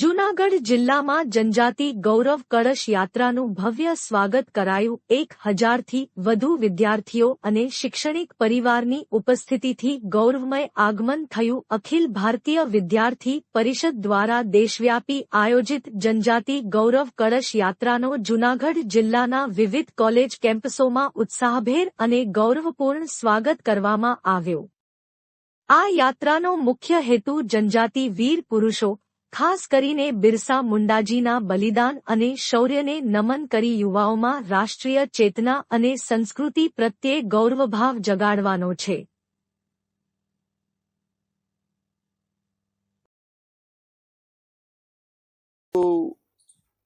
જૂનાગઢ જિલ્લામાં જનજાતિ ગૌરવ કળશ યાત્રાનું ભવ્ય સ્વાગત કરાયું એક હજારથી વધુ વિદ્યાર્થીઓ અને શૈક્ષણિક પરિવારની ઉપસ્થિતિથી ગૌરવમય આગમન થયું. અખિલ ભારતીય વિદ્યાર્થી પરિષદ દ્વારા દેશવ્યાપી આયોજિત જનજાતિ ગૌરવ કળશ યાત્રાનો જૂનાગઢ જિલ્લાના વિવિધ કોલેજ કેમ્પસોમાં ઉત્સાહભેર અને ગૌરવપૂર્ણ સ્વાગત કરવામાં આવ્યું. આ યાત્રાનો મુખ્ય હેતુ જનજાતિ વીર પુરુષો ખાસ કરીને બિરસા મુંડાજીના બલિદાન અને શૌર્યને નમન કરી યુવાઓમાં રાષ્ટ્રીય ચેતના અને સંસ્કૃતિ પ્રત્યે ગૌરવભાવ જગાડવાનો છે.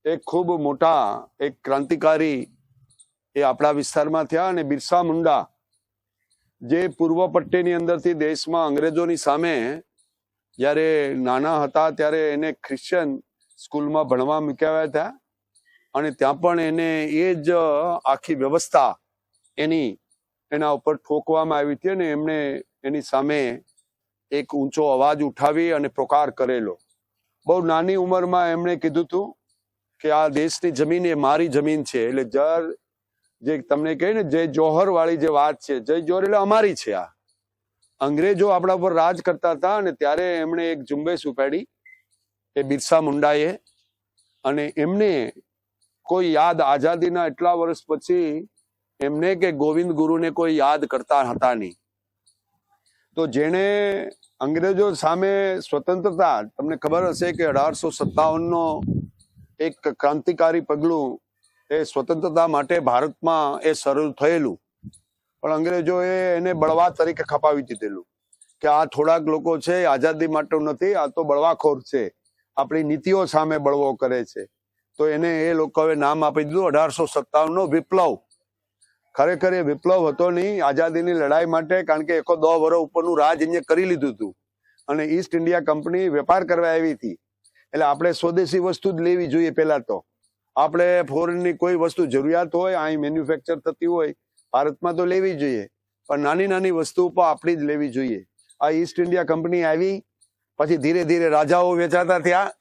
એક ખૂબ મોટા, એક ક્રાંતિકારી એ આપણા વિસ્તારમાં થયા અને બિરસા મુંડા જે પૂર્વ પટ્ટીની અંદરથી દેશમાં અંગ્રેજોની સામે જ્યારે નાના હતા ત્યારે એને ક્રિશ્ચિયન સ્કૂલમાં ભણવા મૂક્યા હતા. અને ત્યાં પણ એને એ જ આખી વ્યવસ્થા એની એના ઉપર ઠોકવામાં આવી હતી અને એમણે એની સામે એક ઊંચો અવાજ ઉઠાવી અને પ્રકાર કરેલો. બહુ નાની ઉંમરમાં એમણે કીધું હતું કે આ દેશની જમીન એ મારી જમીન છે. એટલે જર જે તમને કહે ને, જય જોહર વાળી જે વાત છે, જય જોહર એટલે અમારી છે આ. અંગ્રેજો આપણા ઉપર રાજ કરતા હતા અને ત્યારે એમણે એક ઝુંબેશ ઉપાડી એ બિરસા મુંડાએ. અને એમને કોઈ યાદ આઝાદીના એટલા વર્ષ પછી એમને કે ગોવિંદ ગુરુને કોઈ યાદ કરતા હતા નહીં. તો જેણે અંગ્રેજો સામે સ્વતંત્રતા, તમને ખબર હશે કે અઢારસો સત્તાવન નો એક ક્રાંતિકારી પગલું એ સ્વતંત્રતા માટે ભારતમાં એ શરૂ થયેલું. પણ અંગ્રેજોએ એને બળવા તરીકે ખપાવી દીધેલું કે આ થોડાક લોકો છે આઝાદી માટે નથી, આ તો બળવાખોર છે. આપણી નીતિઓ સામે બળવો કરે છે. તો એને એ લોકોએ નામ આપી દીધું, અઢારસો સત્તાવન નો વિપ્લવ. ખરેખર એ વિપ્લવ હતો નહીં, આઝાદીની લડાઈ માટે, કારણ કે એકો દો વર્ષ ઉપરનું રાજ અહીંયા કરી લીધું હતું. અને ઈસ્ટ ઇન્ડિયા કંપની વેપાર કરવા આવી હતી. એટલે આપણે સ્વદેશી વસ્તુ જ લેવી જોઈએ પહેલા તો. આપણે ફોરેનની કોઈ વસ્તુ જરૂરિયાત હોય અહીં મેન્યુફેક્ચર થતી હોય ભારતમાં તો લેવી જોઈએ. પણ નાની નાની વસ્તુ પણ આપણી જ લેવી જોઈએ. આ ઈસ્ટ ઇન્ડિયા કંપની આવી, પછી ધીરે ધીરે રાજાઓ વેચાતા થયા,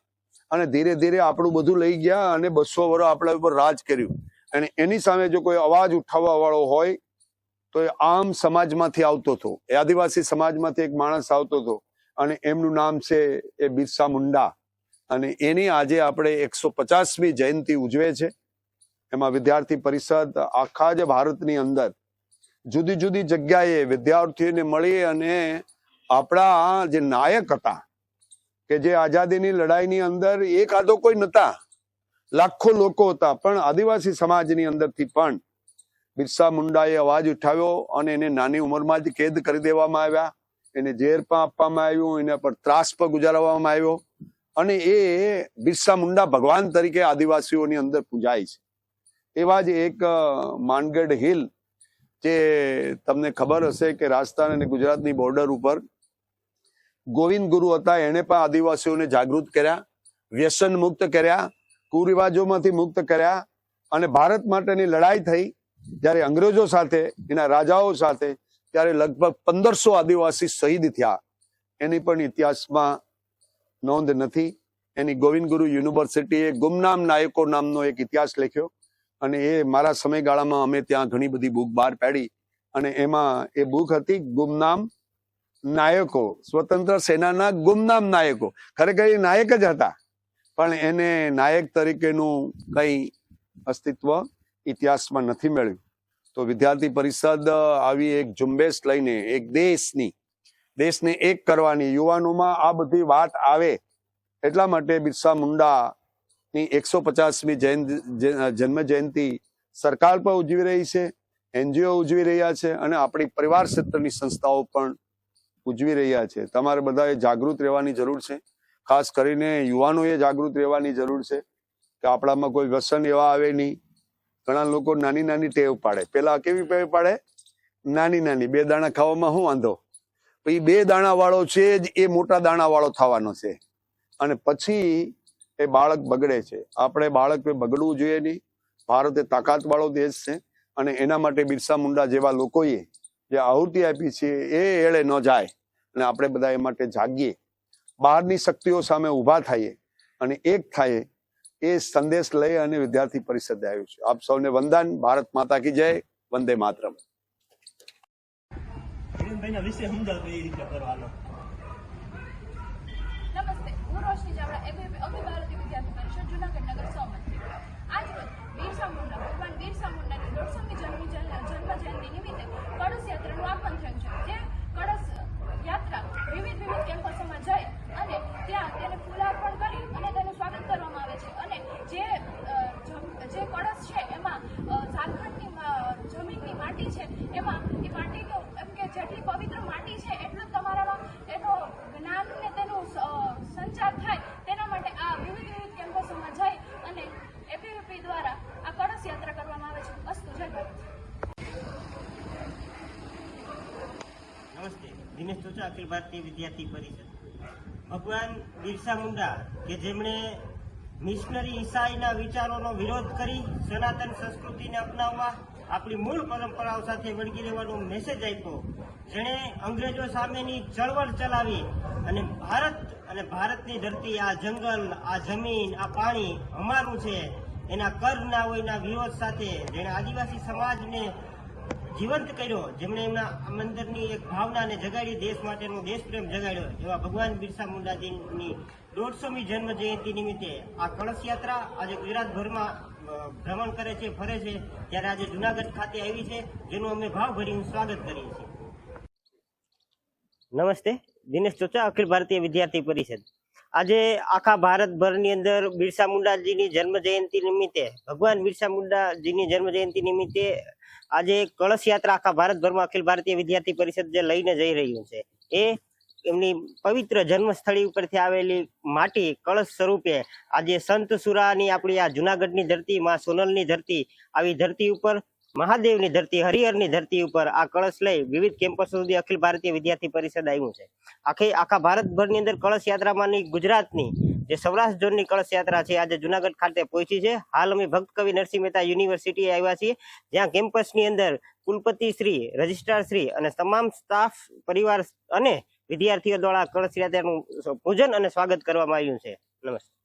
અને ધીરે ધીરે આપણું બધું લઈ ગયા અને બસો વર્ષ આપણા ઉપર રાજ કર્યું. અને એની સામે જો કોઈ અવાજ ઉઠાવવા વાળો હોય, તો એ આમ સમાજમાંથી આવતો હતો. એ આદિવાસી સમાજમાંથી એક માણસ આવતો હતો. અને એમનું નામ છે, એ બિરસા મુંડા. અને એની આજે આપણે એકસો પચાસમી જયંતિ ઉજવે છે. એમાં વિદ્યાર્થી પરિષદ આખા જ ભારતની અંદર જુદી જુદી જગ્યાએ વિદ્યાર્થીઓને મળી અને આપણા જે નાયક હતા, કે જે આઝાદીની લડાઈની અંદર એક આદો કોઈ નતા લાખો લોકો હતા, પણ આદિવાસી સમાજની અંદરથી પણ બિરસા મુંડાએ અવાજ ઉઠાવ્યો અને એને નાની ઉંમરમાં જ કેદ કરી દેવામાં આવ્યા, એને ઝેર પણ આપવામાં આવ્યું, એના પર ત્રાસ પણ ગુજારવામાં આવ્યો અને એ બિરસા મુંડા ભગવાન તરીકે આદિવાસીઓની અંદર પૂજાય છે. એવા જ એક માનગઢ હિલ જે તમને ખબર હશે કે રાજસ્થાન અને ગુજરાતની બોર્ડર ઉપર ગોવિંદ ગુરુ હતા. એણે પણ આદિવાસીઓને જાગૃત કર્યા, વ્યસન મુક્ત કર્યા, કુરિવાજોમાંથી મુક્ત કર્યા અને ભારત માટેની લડાઈ થઈ. જ્યારે અંગ્રેજો સાથે, એના રાજાઓ સાથે, ત્યારે લગભગ પંદરસો આદિવાસી શહીદ થયા. એની પણ ઇતિહાસમાં નોંધ નથી. એની ગોવિંદ ગુરુ યુનિવર્સિટીએ ગુમનામ નાયકો નામનો એક ઇતિહાસ લખ્યો. અને એ મારા સમયગાળામાં અમે ત્યાં ઘણી બધી બુક બહાર પાડી અને એમાં એ બુક હતી ગુમનામ નાયકો, સ્વતંત્ર સેનાના ગુમનામ નાયકો. ખરેખર એ નાયક જ હતા, પણ એને નાયક તરીકેનું કંઈ અસ્તિત્વ ઇતિહાસમાં નથી મળ્યું. તો વિદ્યાર્થી પરિષદ આવી એક ઝુંબેશ લઈને એક દેશની, દેશને એક કરવાની યુવાનોમાં આ બધી વાત આવે એટલા માટે બિરસા મુંડા ની એકસો પચાસમી જન્મ જયંતિ સરકાર પણ ઉજવી રહી છે, એનજીઓ ઉજવી રહ્યા છે અને આપણી પરિવાર ક્ષેત્રની સંસ્થાઓ પણ ઉજવી રહ્યા છે. તમારે બધાએ જાગૃત રહેવાની જરૂર છે. ખાસ કરીને યુવાનોએ જાગૃત રહેવાની જરૂર છે કે આપણામાં કોઈ વ્યસન એવા આવે નહીં. ઘણા લોકો નાની નાની ટેવ પાડે. પેલા કેવી ટેવ પાડે? નાની નાની. બે દાણા ખાવામાં શું વાંધો? પછી બે દાણા વાળો છે જ એ મોટા દાણા વાળો થવાનો છે. અને પછી એ બાળક બગડે છે. આપણે બાળકને બગડવું જોઈએ નહીં. ભારત એ તાકાત વાળો દેશ છે અને એના માટે બિરસા મુંડા જેવા લોકોએ જે આહુતિ આપી છે એ એળે ન જાય અને આપણે બધા એ માટે જાગીએ. બહારની શક્તિઓ સામે ઊભા થઈએ અને એક થાય એ સંદેશ લઈ અને વિદ્યાર્થી પરિષદે આવ્યું છે. આપ સૌને વંદન. ભારત માતા કી જય. વંદે માતરમ. વિશે સમજાવો એ રીતે કરવાનો નમસ્તે હું રોશની ચાવડા એબીપી અખિલ ભારતીય વિદ્યાર્થી પરિષદ જૂનાગઢ નગર સહમંત્રી આજ રોજ બિરસા મુંડા ભગવાન બિરસા મુંડાની દોઢસોમી જન્મ જન્મ જયંતિ નિમિત્તે કળશ યાત્રાનું આગમન થયું છે જે કળશ યાત્રા વિવિધ વિવિધ કેમ્પસોમાં જઈ અને ત્યાં તેને ફૂલાર્પણ કરી અને તેનું સ્વાગત કરવામાં આવે છે અને જે અ, જમ- જે કળશ છે એમાં અ, ઝારખંડની મા- જમીનની માટી છે એમાં એ માટીનું એમ કે જેટલી પવિત્ર માટી છે એટલું જ તમારામાં એનો જ્ઞાન ને તેનું સ- અ, સંચાર થાય તેના માટે આ વિવિધ વિવિધ કેમ્પસોમાં જઈ અને એબીવીપી દ્વારા આ કળશ યાત્રા કરવામાં આવે છે અસ્તુ જય ભારત નમસ્તે દિનેશ ચોચા અખિલ ભારતીય વિદ્યાર્થી પરિષદ. ભગવાન બિરસા મુંડા, કે જેમણે મિશનરી ઈસાઈના વિચારોનો વિરોધ કરી સનાતન સંસ્કૃતિને અપનાવવા આપણી મૂળ પરંપરાઓ સાથે વળગી રહેવાનો મેસેજ આપ્યો. જેણે અંગ્રેજો સામેની ચળવળ ચલાવી અને ભારત અને ભારતની ધરતી આ જંગલ, આ જમીન, આ પાણી અમારું છે. એના કર ના હોયના વિરોધ સાથે જેણે આદિવાસી સમાજને જીવંત કર્યો. જેમણે એમના મંદિરની એક ભાવનાને જગાડી, દેશ માટેનો દેશપ્રેમ જગાડ્યો. એવા ભગવાન બિરસા મુંડાજીની દોઢસોમી જન્મ જયંતિ નિમિત્તે આ કળશ યાત્રા આજે ગુજરાતભરમાં ભ્રમણ કરે છે, ફરે છે. ત્યારે આજે જુનાગઢ ખાતે આવી છે, જેનું અમે ભાવભર્યું સ્વાગત કરીએ છીએ. નમસ્તે. દિનેશ ચોચા, અખિલ ભારતીય વિદ્યાર્થી પરિષદ. આજે આખા ભારતભરની અંદર બિરસા મુંડાજીની જન્મ જયંતિ નિમિત્તે, ભગવાન બિરસા મુંડાજીની જન્મ જયંતિ નિમિત્તે આજે કળશ યાત્રા આખા ભારતભરમાં અખિલ ભારતીય વિદ્યાર્થી પરિષદ જે લઈને જઈ રહ્યું છે. એ એમની પવિત્ર જન્મસ્થળી ઉપરથી આવેલી માટી કળશ સ્વરૂપે આજે સંત સુરાની આપણી આ જુનાગઢની ધરતી, માં સોનલની ધરતી, આવી ધરતી ઉપર મહાદેવની ધરતી, હરિહરની ધરતી ઉપર આ કળશ લઈ વિવિધ કેમ્પસ સુધી અખિલ ભારતીય વિદ્યાર્થી પરિષદ આવ્યું છે. આખી, આખા ભારતભરની અંદર કળશ યાત્રામાંની ગુજરાતની જે સૌરાષ્ટ્ર ઝોનની કળશ યાત્રા છે, આજે જુનાગઢ ખાતે પહોંચી છે. હાલ અમે ભક્ત કવિ નરસિંહ મહેતા યુનિવર્સિટી આવ્યા છીએ, જ્યાં કેમ્પસની અંદર કુલપતિ શ્રી, રજિસ્ટ્રાર શ્રી અને તમામ સ્ટાફ પરિવાર અને વિદ્યાર્થીઓ દ્વારા કળશ યાત્રાનું પૂજન અને સ્વાગત કરવામાં આવ્યું છે. નમસ્તે.